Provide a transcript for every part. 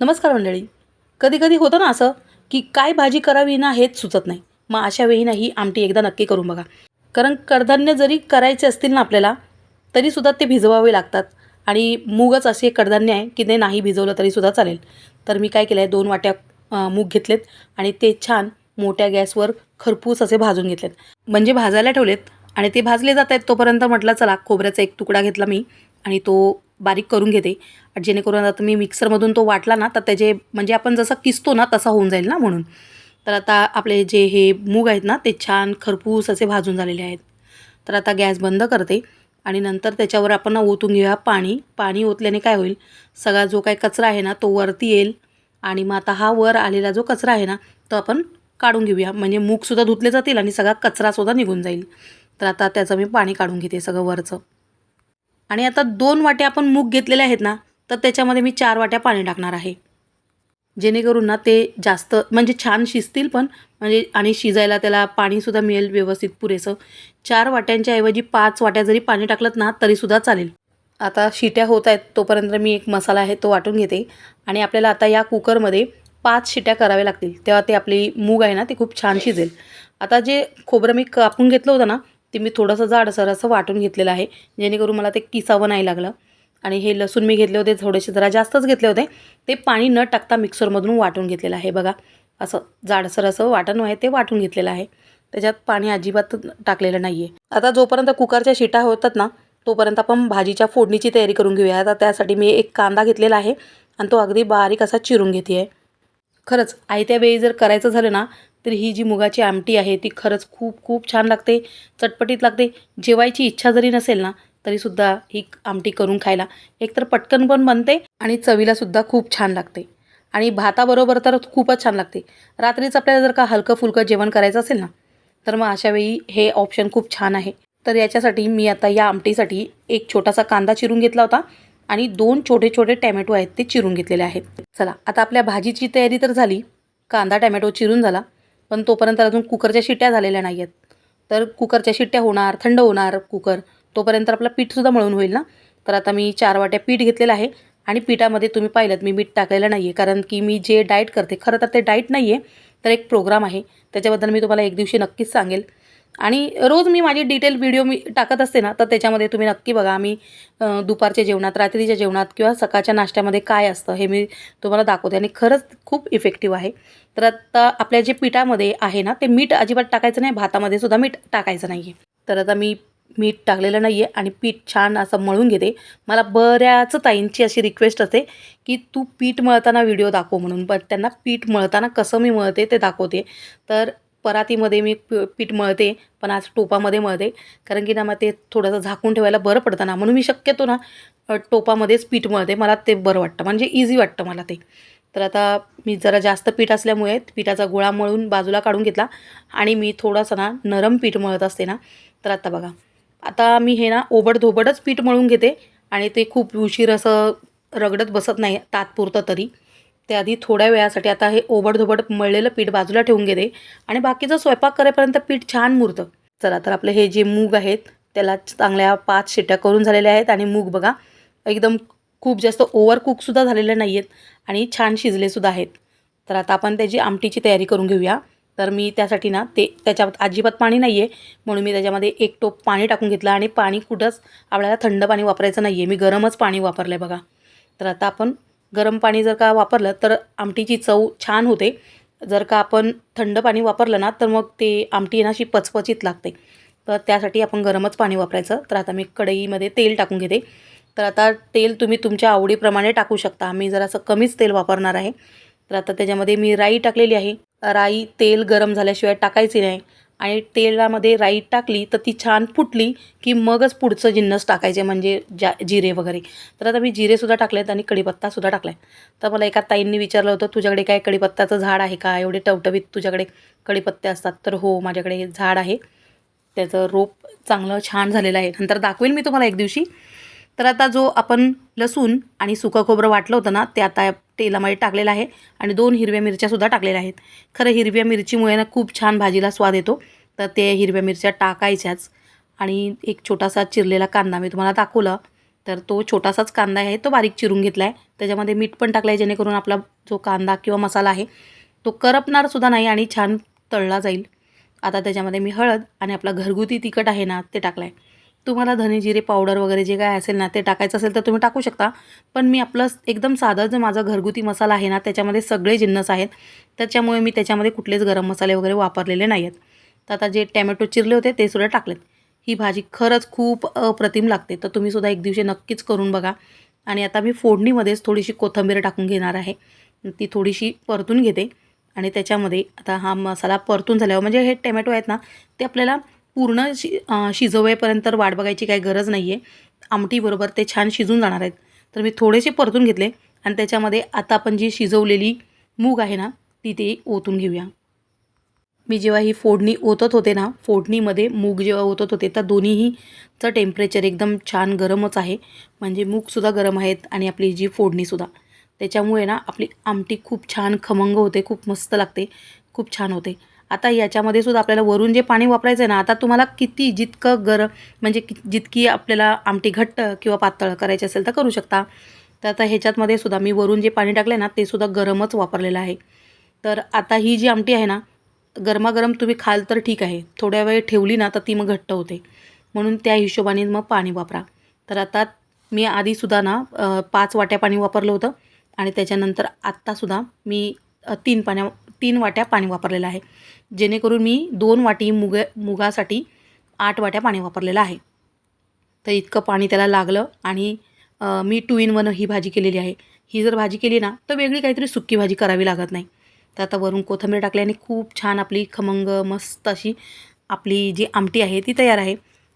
नमस्कार मंडळी. कधीकधी होतं ना असं की काय भाजी करावी ना हेच सुचत नाही. मग अशा वेळी ना ही आमटी एकदा नक्की करून बघा. कारण कडधान्य जरी करायचे असतील ना आपल्याला तरीसुद्धा ते भिजवावे लागतात. आणि मूगच असे एक कडधान्य आहे की ते नाही भिजवलं तरीसुद्धा चालेल. तर मी काय केलं आहे दोन वाट्या मूग घेतलेत आणि ते छान मोठ्या गॅसवर खरपूस असे भाजून घेतलेत. म्हणजे भाजायला ठेवलेत आणि ते भाजले जात आहेत तोपर्यंत म्हटलं चला खोबऱ्याचा एक तुकडा घेतला मी आणि तो बारीक करून घेते. जेणेकरून आता मी मिक्सरमधून तो वाटला ना तर त्याचे म्हणजे आपण जसं किसतो ना तसा होऊन जाईल ना म्हणून. तर आता आपले जे हे मूग आहेत ना ते छान खरपूस असे भाजून झालेले आहेत. तर आता गॅस बंद करते आणि नंतर त्याच्यावर आपण ओतून घेऊया पाणी. पाणी ओतल्याने काय होईल? सगळा जो काही कचरा आहे ना तो वरती येईल. आणि मग आता हा वर आलेला जो कचरा आहे ना तो आपण काढून घेऊया. म्हणजे मूगसुद्धा धुतले जातील आणि सगळा कचरासुद्धा निघून जाईल. तर आता त्याचं मी पाणी काढून घेते सगळं वरचं. आणि आता दोन वाट्या आपण मूग घेतलेले आहेत ना तर त्याच्यामध्ये मी चार वाट्या पाणी टाकणार आहे. जेणेकरून ना ते जास्त म्हणजे छान शिजतील पण म्हणजे आणि शिजायला त्याला पाणीसुद्धा मिळेल व्यवस्थित पुरेसं. चार वाट्यांच्या ऐवजी पाच वाट्या जरी पाणी टाकलं ना तरीसुद्धा चालेल. आता शिट्या होत आहेत तोपर्यंत मी एक मसाला आहे तो वाटून घेते. आणि आपल्याला आता या कुकरमध्ये पाच शिट्या कराव्या लागतील. तेव्हा ते आपली मूग आहे ना ते खूप छान शिजेल. आता जे खोबरं मी कापून घेतलं होतं ना ते मी थोडंसं जाडसर असं वाटून घेतलेलं आहे जेणेकरून मला ते किसावं नाही लागलं. आणि हे लसूण मी घेतले होते थोडेसे जरा जास्तच घेतले होते. ते पाणी न टाकता मिक्सरमधून वाटून घेतलेलं आहे बघा. असं जाडसर असं वाटण आहे ते वाटून घेतलेलं आहे. त्याच्यात पाणी अजिबात टाकलेलं नाही आहे आता जोपर्यंत कुकरच्या शिटा होतात ना तोपर्यंत आपण भाजीच्या फोडणीची तयारी करून घेऊया. आता त्यासाठी मी एक कांदा घेतलेला आहे आणि तो अगदी बारीक असा चिरून घेते आहे खरंच आयत्या वेळी जर करायचं झालं ना तर ही जी मुगाची आमटी आहे ती खरंच खूप खूप छान लागते चटपटीत लागते. जेवायची इच्छा जरी नसेल ना तरीसुद्धा ही आमटी करून खायला. एकतर पटकन पण बनते आणि चवीलासुद्धा खूप छान लागते. आणि भाताबरोबर तर खूपच छान लागते. रात्रीच आपल्याला जर का हलकं फुलकं जेवण करायचं असेल ना तर मग अशावेळी हे ऑप्शन खूप छान आहे. तर याच्यासाठी मी आता या आमटीसाठी एक छोटासा कांदा चिरून घेतला होता आणि दोन छोटे छोटे टॅमॅटो आहेत ते चिरून घेतलेले आहेत. चला आता आपल्या भाजीची तयारी तर झाली. कांदा टॅमॅटो चिरून झाला. पण तोपर्यंत अजून कुकरच्या शिट्ट्या झालेल्या नाही आहेत तर कुकरच्या शिट्ट्या होणार थंड होणार कुकर. तोपर्यंत आपलं पीठसुद्धा मळून होईल ना? तर आता मी चार वाट्या पीठ घेतलेलं आहे आणि पिठामध्ये तुम्ही पाहिलं मी मीठ टाकलेलं नाही आहे कारण की मी जे डाएट करते खरं तर ते डाएट नाही आहे तर एक प्रोग्राम आहे. त्याच्याबद्दल मी तुम्हाला एक दिवशी नक्कीच सांगेल. आणि रोज मी माझी डिटेल व्हिडिओ मी टाकत असते ना तर त्याच्यामध्ये तुम्ही नक्की बघा आम्ही दुपारच्या जेवणात रात्रीच्या जेवणात किंवा सकाळच्या नाश्त्यामध्ये काय असतं हे मी तुम्हाला दाखवते. आणि खरंच खूप इफेक्टिव्ह आहे. तर आता आपल्या जे पिठामध्ये आहे ना ते मीठ अजिबात टाकायचं नाही भातामध्ये सुद्धा मीठ टाकायचं नाही आहे तर आता मी मीठ टाकलेलं नाही आहे आणि पीठ छान असं मळून घेते. मला बऱ्याच ताईंची अशी रिक्वेस्ट असते की तू पीठ मळताना व्हिडिओ दाखव म्हणून पण त्यांना पीठ मळताना कसं मी मळते ते दाखवते. तर परातीमध्ये मी प पीठ मळते पण आज टोपामध्ये मळते. कारण की ना मग ते थोडंसं झाकून ठेवायला बरं पडतं ना. म्हणून मी शक्यतो ना टोपामध्येच पीठ मळते. मला ते बरं वाटतं. म्हणजे इझी वाटतं मला ते. तर आता मी जरा जास्त पीठ असल्यामुळे पिठाचा गोळा मळून बाजूला काढून घेतला. आणि मी थोडासा ना नरम पीठ मळत असते ना. तर आता बघा. आता मी हे ना ओबडधोबडच पीठ मळून घेते. आणि ते खूप उशीर असं रगडत बसत नाही तात्पुरतं तरी. ते आधी थोड्या वेळासाठी आता हे ओबडधोबड मळलेलं पीठ बाजूला ठेवून घेते. आणि बाकीचं स्वयंपाक करेपर्यंत पीठ छान मुरतं. चला तर आपले हे जे मूग आहेत त्याला चांगल्या पाच शिट्या करून झालेल्या आहेत. आणि मूग बघा एकदम खूप जास्त ओव्हर कुकसुद्धा झालेले नाही आहेत आणि छान शिजलेसुद्धा आहेत. तर आता आपण त्याची आमटीची तयारी करून घेऊया. तर मी त्यासाठी ना ते त्याच्यात अजिबात पाणी नाही आहे म्हणून मी त्याच्यामध्ये एक टोप पाणी टाकून घेतलं आणि पाणी कुठंच आपल्याला थंड पाणी वापरायचं नाही आहे मी गरमच पाणी वापरलं आहे बघा. तर आता आपण गरम पाणी जर का वापरलं तर आमटीची चव छान होते. जर का आपण थंड पाणी वापरलं ना तर मग ते आमटी ना अशी पचपचीत लागते. तर त्यासाठी आपण गरमच पाणी वापरायचं. तर आता मी कढईमध्ये तेल टाकून घेते. तर आता तेल तुम्ही तुमच्या आवडीप्रमाणे टाकू शकता. मी जरासं कमीच तेल वापरणार आहे. तर आता त्याच्यामध्ये मी राई टाकलेली आहे. राई तेल गरम झाल्याशिवाय टाकायची नाही. आणि तेलामध्ये राई टाकली तर ती छान फुटली की मगच पुढचं जिन्नस टाकायचे म्हणजे जा जिरे वगैरे. तर आता मी जिरेसुद्धा टाकलेत आणि कढीपत्तासुद्धा टाकला आहे तर मला एका ताईंनी विचारलं होतं तुझ्याकडे काय कढीपत्ताचं झाड आहे का? एवढे टवटवीत तुझ्याकडे कढीपत्ते असतात. तर हो माझ्याकडे झाड आहे. त्याचं रोप चांगलं छान झालेलं आहे. नंतर दाखवेल मी तुम्हाला एक दिवशी. तर आता जो आपण लसूण आणि सुकं खोबरं वाटलं होतं ना ते आता तेलामध्ये टाकलेलं आहे आणि दोन हिरव्या मिरच्यासुद्धा टाकलेल्या आहेत. खरं हिरव्या मिरचीमुळे ना खूप छान भाजीला स्वाद येतो. तर ते हिरव्या मिरच्या टाकायच्याच. आणि एक छोटासा चिरलेला कांदा मी तुम्हाला दाखवलं. तर तो छोटासाच कांदा आहे तो बारीक चिरून घेतला आहे त्याच्यामध्ये मीठ पण टाकलं आहे जेणेकरून आपला जो कांदा किंवा मसाला आहे तो करपणारसुद्धा नाही आणि छान तळला जाईल. आता त्याच्यामध्ये मी हळद आणि आपला घरगुती तिखट आहे ना ते टाकलं आहे तुम्हाला धने जिरे पावडर वगैरे जे काय असेल ना ते टाकायचं असेल तर तुम्ही टाकू शकता. पण मी आपलं एकदम साधं जो माझा घरगुती मसाला आहे ना त्याच्यामध्ये सगळे जिन्नस आहेत. त्याच्यामुळे मी त्याच्यामध्ये कुठलेच गरम मसाले वगैरे वापरलेले नाही आहेत तर आता जे टॅमॅटो चिरले होते ते सुद्धा टाकलेत. ही भाजी खरंच खूप अप्रतिम लागते. तर तुम्ही सुद्धा एक दिवशी नक्कीच करून बघा. आणि आता मी फोडणीमध्येच थोडीशी कोथिंबीर टाकून घेणार आहे. ती थोडीशी परतून घेते. आणि त्याच्यामध्ये आता हा मसाला परतून झाल्यावर म्हणजे हे टॅमॅटो आहेत ना ते आपल्याला पूर्ण शि शिजवेपर्यंत वाट बघायची काही गरज नाही आहे आमटीबरोबर ते छान शिजून जाणार आहेत. तर मी थोडेसे परतून घेतले आणि त्याच्यामध्ये आता आपण जी शिजवलेली मूग आहे ना ती ते ओतून घेऊया. मी जेव्हा ही फोडणी ओतत होते ना फोडणीमध्ये मूग जेव्हा ओतत होते तर दोन्हीहीचं टेम्परेचर एकदम छान गरमच आहे. म्हणजे मूगसुद्धा गरम आहेत आणि आपली जी फोडणीसुद्धा त्याच्यामुळे ना आपली आमटी खूप छान खमंग होते खूप मस्त लागते खूप छान होते. आता याच्यामध्ये सुद्धा आपल्याला वरून जे पाणी वापरायचं आहे ना आता तुम्हाला किती जितकं गरम म्हणजे कि जितकी आपल्याला आमटी घट्ट किंवा पातळ करायची असेल तर करू शकता. तर आता ह्याच्यातमध्ये सुद्धा मी वरून जे पाणी टाकलं आहे ना ते सुद्धा गरमच वापरलेलं आहे. तर आता ही जी आमटी आहे ना गरमागरम तुम्ही खाल तर ठीक आहे. थोड्या वेळ ठेवली ना तर ती मग घट्ट होते. म्हणून त्या हिशोबाने मग पाणी वापरा. तर आता मी आधीसुद्धा ना पाच वाट्या पाणी वापरलं होतं. आणि त्याच्यानंतर आत्तासुद्धा मी तीन पाण्या तीन वाट्या पाणी वापरलेलं आहे. जेणेकरून मी दोन वाटी मुग मुगासाठी आठ वाट्या पाणी वापरलेलं आहे. तर इतकं पाणी त्याला लागलं आणि मी टू इन वन ही भाजी केलेली आहे. ही जर भाजी केली ना तर वेगळी काहीतरी सुक्की भाजी करावी लागत नाही. तर आता वरून कोथिंबीर टाकल्याने खूप छान आपली खमंग मस्त अशी आपली जी आमटी आहे ती तयार आहे.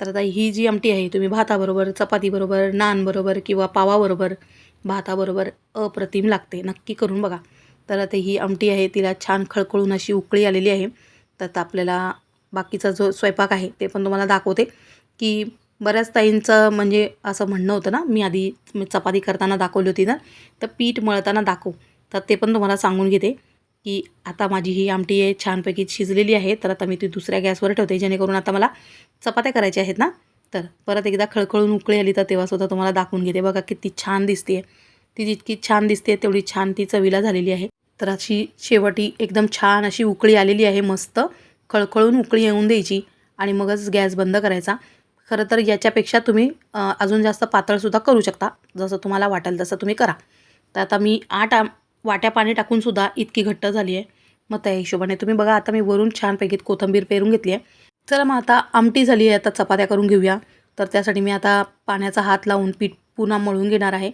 तर आता ही जी आमटी आहे तुम्ही भाताबरोबर चपातीबरोबर नानबरोबर किंवा पावाबरोबर भाताबरोबर अप्रतिम लागते. नक्की करून बघा. तर आता ही आमटी आहे तिला छान खळखळून अशी उकळी आलेली आहे. तर आता आपल्याला बाकीचा जो स्वयंपाक आहे ते पण तुम्हाला दाखवते. की बऱ्याच ताईंचं म्हणजे असं म्हणणं होतं ना मी आधी मी चपाती करताना दाखवली होती ना तर पीठ मळताना दाखव. तर ते पण तुम्हाला सांगून घेते की आता माझी ही आमटी आहे छानपैकी शिजलेली आहे. तर आता मी ती दुसऱ्या गॅसवर ठेवते जेणेकरून आता मला चपात्या करायच्या आहेत ना. तर परत एकदा खळखळून उकळी आली तर तेव्हासुद्धा तुम्हाला दाखवून घेते. बघा किती छान दिसते आहे ती जितकी छान दिसते तेवढी छान ती चवीला झालेली आहे. तर अशी शेवटी एकदम छान अशी उकळी आलेली आहे मस्त. खळखळून उकळी येऊन द्यायची आणि मगच गॅस बंद करायचा. खरं तर याच्यापेक्षा तुम्ही अजून जास्त पातळसुद्धा करू शकता जसं तुम्हाला वाटेल तसं तुम्ही करा. तर आता मी आठ वाट्या पाणी टाकूनसुद्धा इतकी घट्ट झाली आहे. मग त्या हिशोबाने तुम्ही बघा आता मी वरून छानपैकी कोथिंबीर पेरून घेतली आहे. चला मग आता आमटी झाली आहे आता चपात्या करून घेऊया. तर त्यासाठी मी आता पाण्याचा हात लावून पीठ पुन्हा मळून घेणार आहे.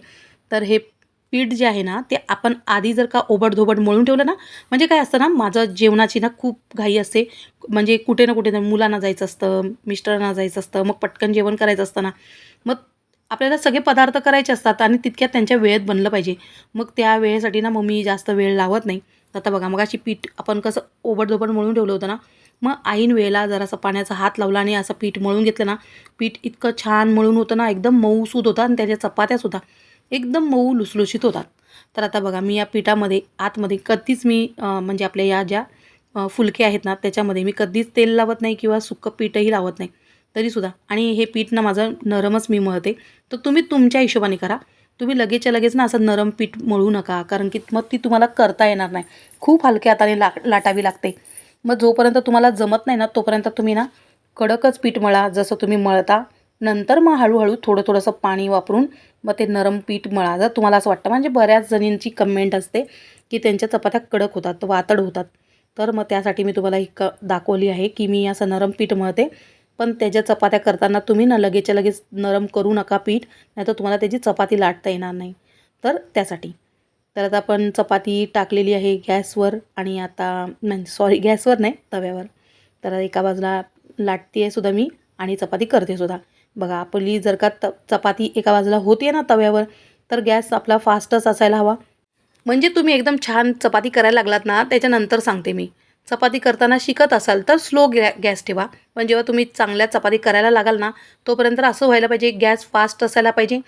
तर हे पीठ जे आहे ना ते आपण आधी जर का ओबडधोबड मळून ठेवलं ना म्हणजे काय असतं ना माझं जेवणाची ना खूप घाई असते. म्हणजे कुठे ना कुठे ना मुलांना जायचं असतं मिस्टरांना जायचं असतं मग पटकन जेवण करायचं असतं ना. मग आपल्याला सगळे पदार्थ करायचे असतात आणि तितक्यात त्यांच्या वेळेत बनलं पाहिजे. मग त्या वेळेसाठी ना मम्मी जास्त वेळ लावत नाही. आता बघा मग अशी पीठ आपण कसं ओबडधोबड मळून ठेवलं होतं ना मग ऐन वेळेला जरासा पाण्याचा हात लावला आणि असं पीठ मळून घेतलं ना. पीठ इतकं छान मळून होतं ना एकदम मऊसूद होता आणि त्याच्या चपात्यासुद्धा एकदम मऊ लुसलुशीत होतात. तर आता बघा मी या पिठामध्ये आतमध्ये कधीच मी म्हणजे आपल्या या ज्या फुलके आहेत ना त्याच्यामध्ये मी कधीच तेल लावत नाही किंवा सुक्कं पीठही लावत नाही. तरीसुद्धा आणि हे पीठ ना माझं नरमच मी मळते. तर तुम्ही तुमच्या हिशोबाने करा. तुम्ही लगेचच्या लगेच ना असं नरम पीठ मळू नका. कारण की मग ती तुम्हाला करता येणार नाही. खूप हलक्या हाताने ला लाटावी लागते. मग जोपर्यंत तुम्हाला जमत नाही ना तोपर्यंत तुम्ही ना कडकच पीठ मळा. जसं तुम्ही मळता. नंतर मग हळूहळू थोडं थोडंसं पाणी वापरून मग ते नरम पीठ मळा जर तुम्हाला असं वाटतं म्हणजे बऱ्याच जणींची कमेंट असते की त्यांच्या चपात्या कडक होतात वातड होतात. तर मग त्यासाठी मी तुम्हाला ही क दाखवली आहे की मी असं नरम पीठ मळते. पण त्याच्या चपात्या करताना तुम्ही ना लगेचच्या लगेच नरम करू नका पीठ नाहीतर तुम्हाला त्याची चपाती लाटता येणार नाही. तर त्यासाठी. तर आता आपण चपाती टाकलेली आहे गॅसवर आणि आता म्हणजे सॉरी गॅसवर नाही तव्यावर. तर एका बाजूला लाटते आहे सुद्धा मी आणि चपाती करते सुद्धा. बघा आपली जर का त चपाती एका बाजूला होते ना तव्यावर तर गॅस आपला फास्टच असायला हवा. म्हणजे तुम्ही एकदम छान चपाती करायला लागलात ना त्याच्यानंतर सांगते मी. चपाती करताना शिकत असाल तर स्लो गॅ गॅस ठेवा. पण जेव्हा तुम्ही चांगल्या चपाती करायला लागाल ना तोपर्यंत असं व्हायला पाहिजे गॅस फास्ट असायला पाहिजे.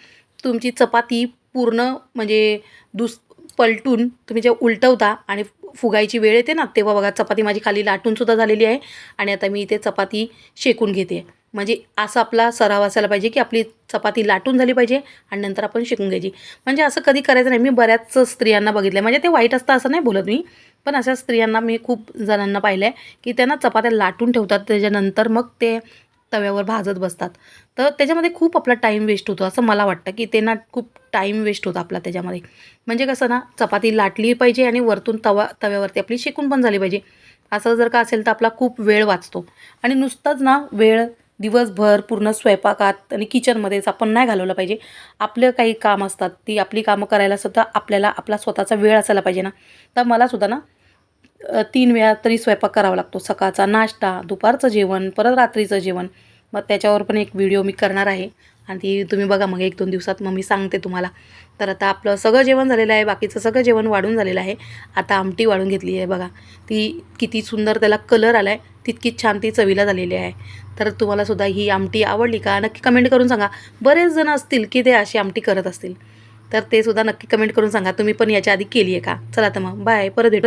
तुमची चपाती पूर्ण म्हणजे दुस पलटून तुम्ही जेव्हा उलटवता आणि फुगायची वेळ येते ना तेव्हा बघा चपाती माझी खाली लाटूनसुद्धा झालेली आहे. आणि आता मी इथे चपाती शेकून घेते. म्हणजे असा आपला सराव असायला पाहिजे की आपली चपाती लाटून झाली पाहिजे आणि नंतर आपण शिकून घ्यायची. म्हणजे असं कधी करायचं नाही. मी बऱ्याच स्त्रियांना बघितलं म्हणजे ते वाईट असतं असं नाही बोलत मी. पण अशा स्त्रियांना मी खूप जणांना पाहिलं आहे की त्यांना चपात्या लाटून ठेवतात. त्याच्यानंतर मग ते तव्यावर भाजत बसतात. तर त्याच्यामध्ये खूप आपला टाईम वेस्ट होतो असं मला वाटतं की त्यांना खूप टाईम वेस्ट होतो आपला त्याच्यामध्ये. म्हणजे कसं ना चपाती लाटली पाहिजे आणि वरतून तवा तव्यावरती आपली शिकून पण झाली पाहिजे. असं जर का असेल तर आपला खूप वेळ वाचतो. आणि नुसताच ना वेळ दिवसभर पूर्ण स्वयंपाकात आणि किचनमध्येच आपण नाही घालवलं पाहिजे. आपलं काही काम असतात ती आपली कामं करायला सुद्धा आपल्याला आपला स्वतःचा वेळ असायला पाहिजे ना. तर मला सुद्धा ना तीन वेळा तरी स्वयंपाक करावा लागतो. सकाळचा नाश्ता दुपारचं जेवण परत रात्रीचं जेवण. मग त्याच्यावर पण एक व्हिडिओ मी करणार आहे. आणि ती तुम्ही बघा मग एक दोन दिवसात मग मी सांगते तुम्हाला. तर आता आपलं सगळं जेवण झालेलं आहे बाकीचं सगळं जेवण वाढून झालेलं आहे. आता आमटी वाढून घेतली आहे बघा. ती किती सुंदर त्याला कलर आला आहे तितकीच छान ती चवीला झालेली आहे. तर तुम्हाला सुद्धा ही आमटी आवडली का नक्की कमेंट करून सांगा. बरेच जण असतील की ते अशी आमटी करत असतील. तर ते सुद्धा नक्की कमेंट करून सांगा. तुम्ही पण याच्या आधी केली आहे का? चला तर मग. बाय परत भेटू.